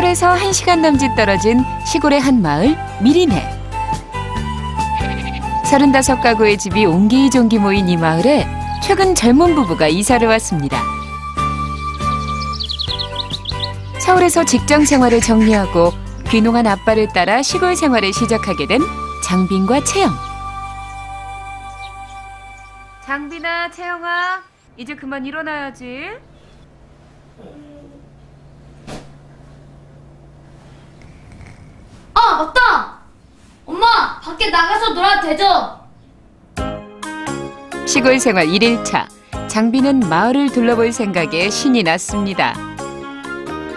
서울에서 1시간 남짓 떨어진 시골의 한 마을 미리네. 35가구의 집이 옹기종기 모인 이 마을에 최근 젊은 부부가 이사를 왔습니다. 서울에서 직장 생활을 정리하고 귀농한 아빠를 따라 시골 생활을 시작하게 된 장빈과 채영. 장빈아, 채영아, 이제 그만 일어나야지. 아 맞다! 엄마 밖에 나가서 놀아도 되죠? 시골 생활 1일차. 장빈은 마을을 둘러볼 생각에 신이 났습니다.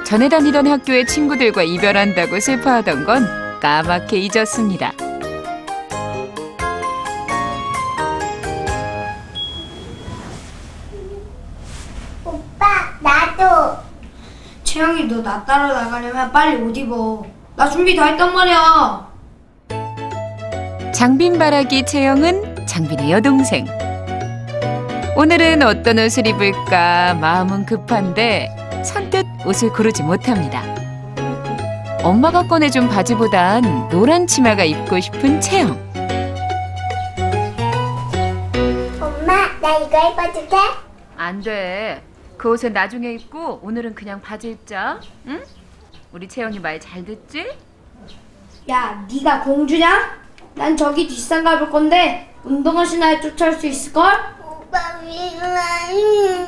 전에 다니던 학교의 친구들과 이별한다고 슬퍼하던 건 까맣게 잊었습니다. 오빠, 나도. 채영이 너 나 따라 나가려면 빨리 옷 입어 나 준비 다 했단 말이야 장빈 바라기 채영은 장빈의 여동생. 오늘은 어떤 옷을 입을까 마음은 급한데 선뜻 옷을 고르지 못합니다. 엄마가 꺼내준 바지보단 노란 치마가 입고 싶은 채영. 엄마, 나 이거 입어도 돼? 안 돼. 그 옷은 나중에 입고 오늘은 그냥 바지 입자. 응? 우리 채영이 말 잘 듣지? 야 네가 공주냐? 난 저기 뒷산 가볼 건데 운동화 신어야 쫓아올 수 있을걸? 오빠, 미안.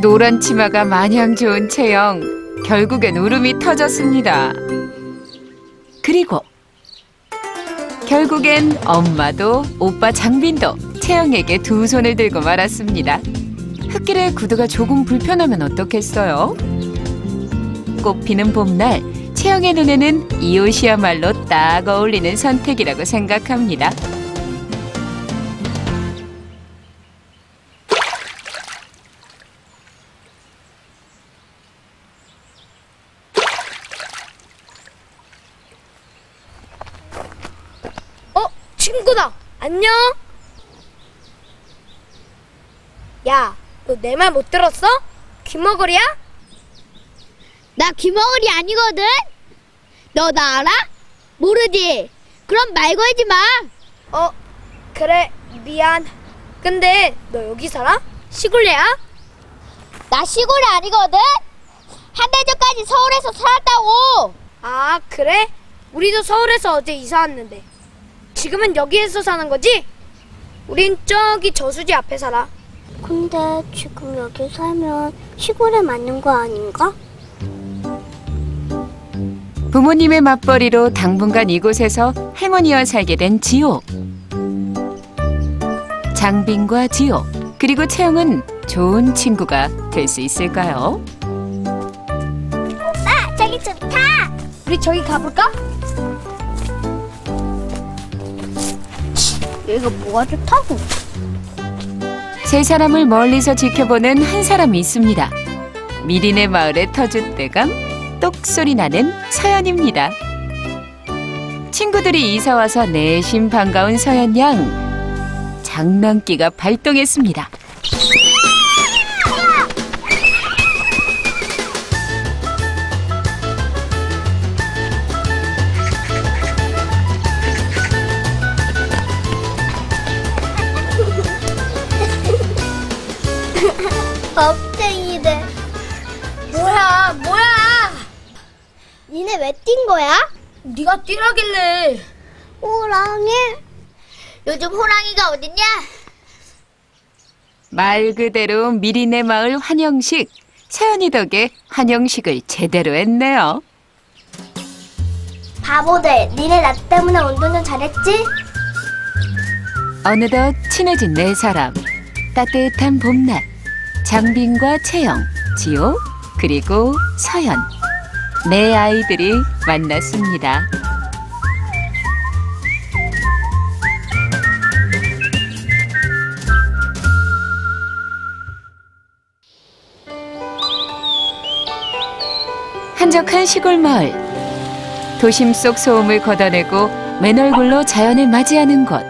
노란 치마가 마냥 좋은 채영. 결국엔 울음이 터졌습니다. 그리고 결국엔 엄마도 오빠 장빈도 채영에게 두 손을 들고 말았습니다. 흙길에 구두가 조금 불편하면 어떻겠어요? 꽃 피는 봄날 채영의 눈에는 이 옷이야말로 딱 어울리는 선택이라고 생각합니다. 어? 친구다 안녕 야 너 내 말 못 들었어? 귀머거리야? 나 귀머거리 아니거든? 너 나 알아? 모르지? 그럼 말 걸지 마. 어 그래 미안 근데 너 여기 살아? 시골래야? 나 시골이 아니거든? 한 달 전까지 서울에서 살았다고. 아 그래? 우리도 서울에서 어제 이사 왔는데 지금은 여기에서 사는 거지? 우린 저기 저수지 앞에 살아 근데 지금 여기 살면 시골에 맞는 거 아닌가? 부모님의 맞벌이로 당분간 이곳에서 할머니와 살게 된 지호. 장빈과 지호 그리고 채영은 좋은 친구가 될 수 있을까요? 오빠, 저기 좋다. 우리 저기 가볼까? 여기가 뭐가 좋다고? 세 사람을 멀리서 지켜보는 한 사람이 있습니다. 미리네 마을의 터줏대감 똑 소리 나는 서연입니다. 친구들이 이사 와서 내심 반가운 서연 양 장난기가 발동했습니다. 뛴 거야? 네가 뛰라길래 호랑이? 요즘 호랑이가 어딨냐? 말 그대로 미리네 마을 환영식. 서연이 덕에 환영식을 제대로 했네요. 바보들, 니네 나 때문에 운동 좀 잘했지? 어느덧 친해진 네 사람. 따뜻한 봄날. 장빈과 채영, 지호, 그리고 서연. 네 아이들이 만났습니다. 한적한 시골 마을. 도심 속 소음을 걷어내고 맨 얼굴로 자연을 맞이하는 곳.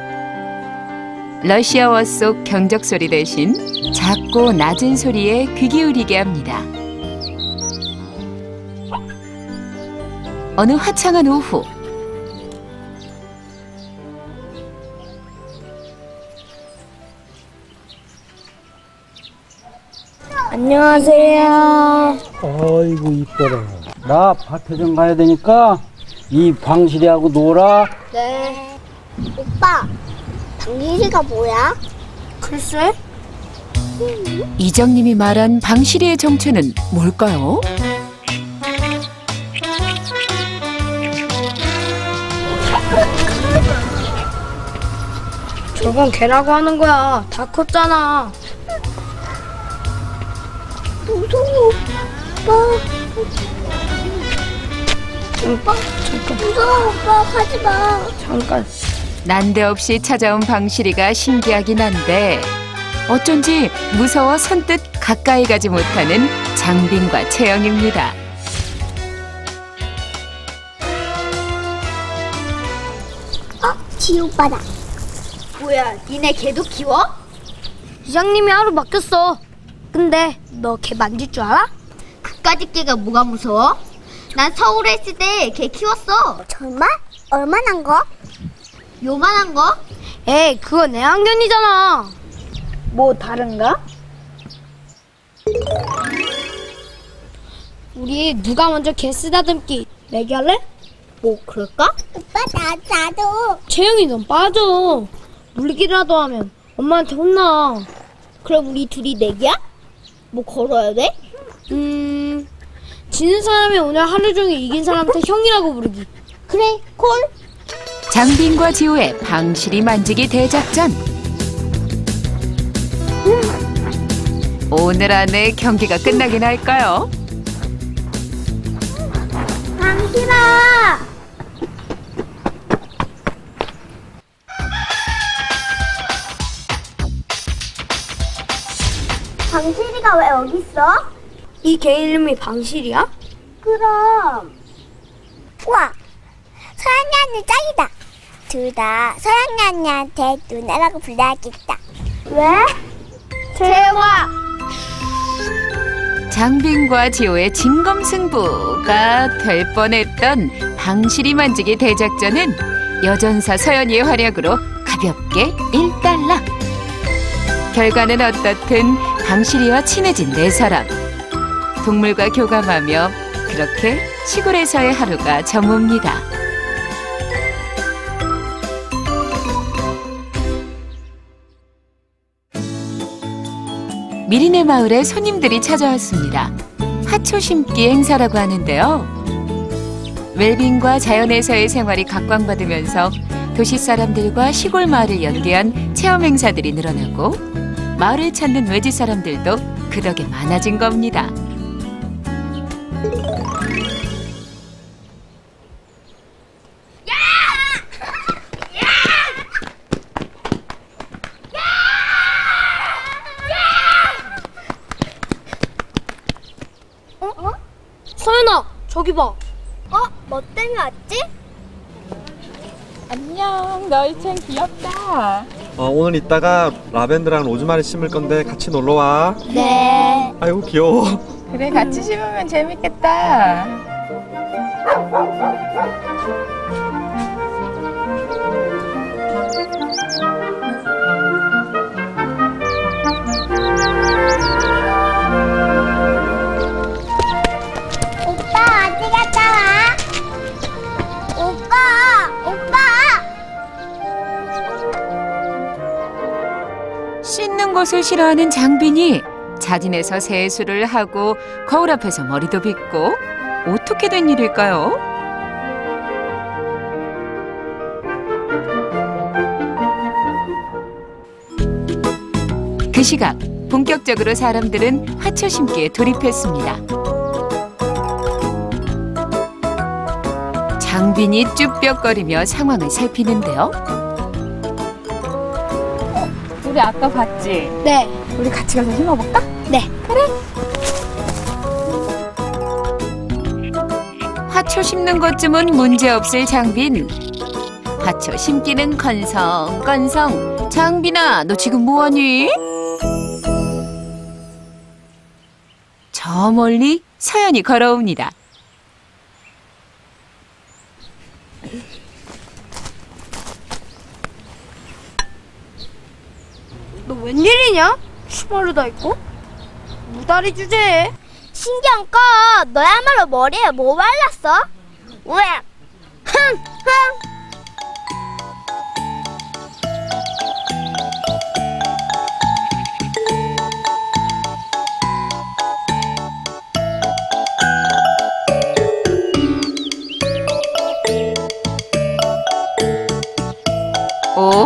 러시아어 속 경적 소리 대신 작고 낮은 소리에 귀 기울이게 합니다. 어느 화창한 오후 안녕하세요. 아이고 이뻐라. 나 밭에 좀 가야 되니까 이 방실이하고 놀아. 네. 오빠, 방실이가 뭐야? 글쎄? 이장님이 말한 방실이의 정체는 뭘까요? 저건 개라고 하는 거야. 다 컸잖아. 무서워. 오빠. 오빠, 잠깐, 무서워, 오빠. 가지 마. 잠깐. 난데없이 찾아온 방실이가 신기하긴 한데 어쩐지 무서워 선뜻 가까이 가지 못하는 장빈과 채영입니다. 어, 지우 오빠다. 뭐야, 니네 개도 키워? 이장님이 하루 맡겼어. 근데 너 개 만질 줄 알아? 그까짓 개가 뭐가 무서워? 난 서울에 있을 때 개 키웠어. 정말? 얼마나 거? 요만한 거? 에이, 그건 애완견이잖아. 뭐 다른가? 우리 누가 먼저 개 쓰다듬기 내기 할래? 뭐 그럴까? 오빠, 나, 나도. 채영이 넌 빠져. 물기라도 하면 엄마한테 혼나. 그럼 우리 둘이 내기야? 뭐 걸어야 돼? 음, 지는 사람이 오늘 하루 종일 이긴 사람한테 형이라고 부르기. 그래, 콜. 장빈과 지우의 방실이 만지기 대작전. 오늘 안에 경기가 끝나긴 할까요? 방실아! 방실이가 왜 여기 있어? 이 개 이름이 방실이야? 그럼. 우와, 서양이 언니 짱이다. 둘 다 서양이 언니한테 누나라고 불러야겠다. 왜? 대화. 장빈과 지호의 진검승부가 될 뻔했던 방실이 만지기 대작전은 여전사 서연이의 활약으로 가볍게 1달러. 결과는 어떻든 방실이와 친해진 네 사람. 동물과 교감하며 그렇게 시골에서의 하루가 저뭅니다. 미리네 마을에 손님들이 찾아왔습니다. 화초 심기 행사라고 하는데요. 웰빙과 자연에서의 생활이 각광받으면서 도시 사람들과 시골 마을을 연계한 체험 행사들이 늘어나고 마을을 찾는 외지 사람들도 그 덕에 많아진 겁니다. 서연아, 저기 봐. 어? 뭐 때문에 왔지? 안녕, 너희 참 귀엽다. 어, 오늘 이따가 라벤더랑 로즈마리 심을 건데 같이 놀러 와. 네. 아이고 귀여워. 그래, 같이 심으면 재밌겠다. 싫어하는 장빈이 자진해서 세수를 하고 거울 앞에서 머리도 빗고 어떻게 된 일일까요? 그 시각 본격적으로 사람들은 화초 심기에 돌입했습니다. 장빈이 쭈뼛거리며 상황을 살피는데요. 우리 아까 봤지? 네. 우리 같이 가서 심어볼까? 화초 심는 것쯤은 문제없을 장빈. 화초 심기는 건성건성. 장빈아, 너 지금 뭐하니? 저 멀리 서연이 걸어옵니다. 웬일이냐? 슈마르다 있고 무다리 주제에 신경 꺼. 너야말로 머리에 뭐 발랐어? 왜? 흥, 흥.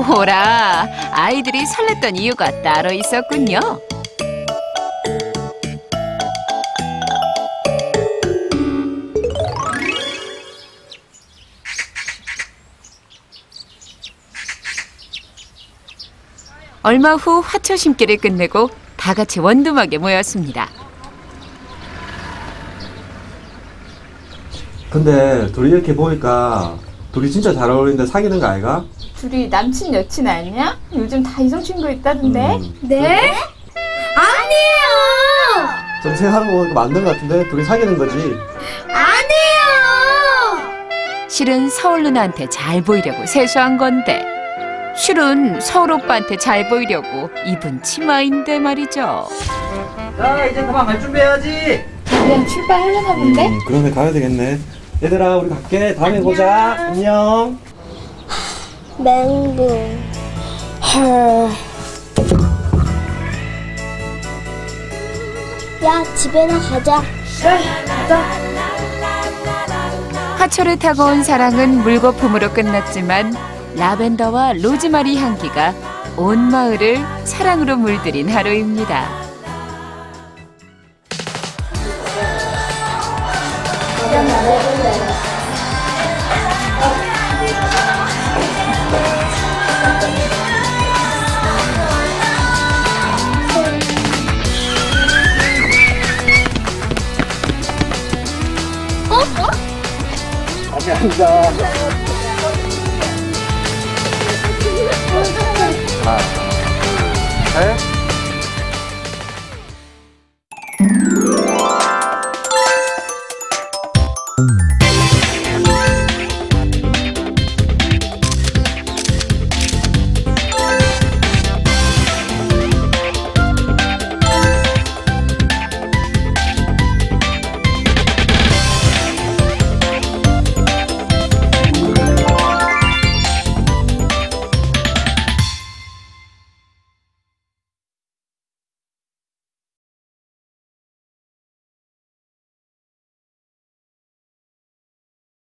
오호라, 아이들이 설렜던 이유가 따로 있었군요. 얼마 후 화초 심기를 끝내고 다 같이 원두막에 모였습니다. 근데 둘이 이렇게 보니까 둘이 진짜 잘 어울리는데 사귀는 거 아이가? 둘이 남친 여친 아니야? 요즘 다 이성 친구 있다던데. 음, 네? 아니에요. 좀 생각하는 거 보니까 맞는 거 같은데 둘이 사귀는 거지 아니에요. 실은 서울 누나한테 잘 보이려고 세수한 건데 실은 서울 오빠한테 잘 보이려고 입은 치마인데 말이죠. 자 이제 그만 갈 준비해야지. 그냥 출발하려나 본데? 음, 그러네 가야 되겠네 얘들아 우리 갈게 다음에 보자 안녕 맹붕. 야, 집에나 가자. 화초를 타고 온 사랑은 물거품으로 끝났지만 라벤더와 로즈마리 향기가 온 마을을 사랑으로 물들인 하루입니다. 감사합니다. 셋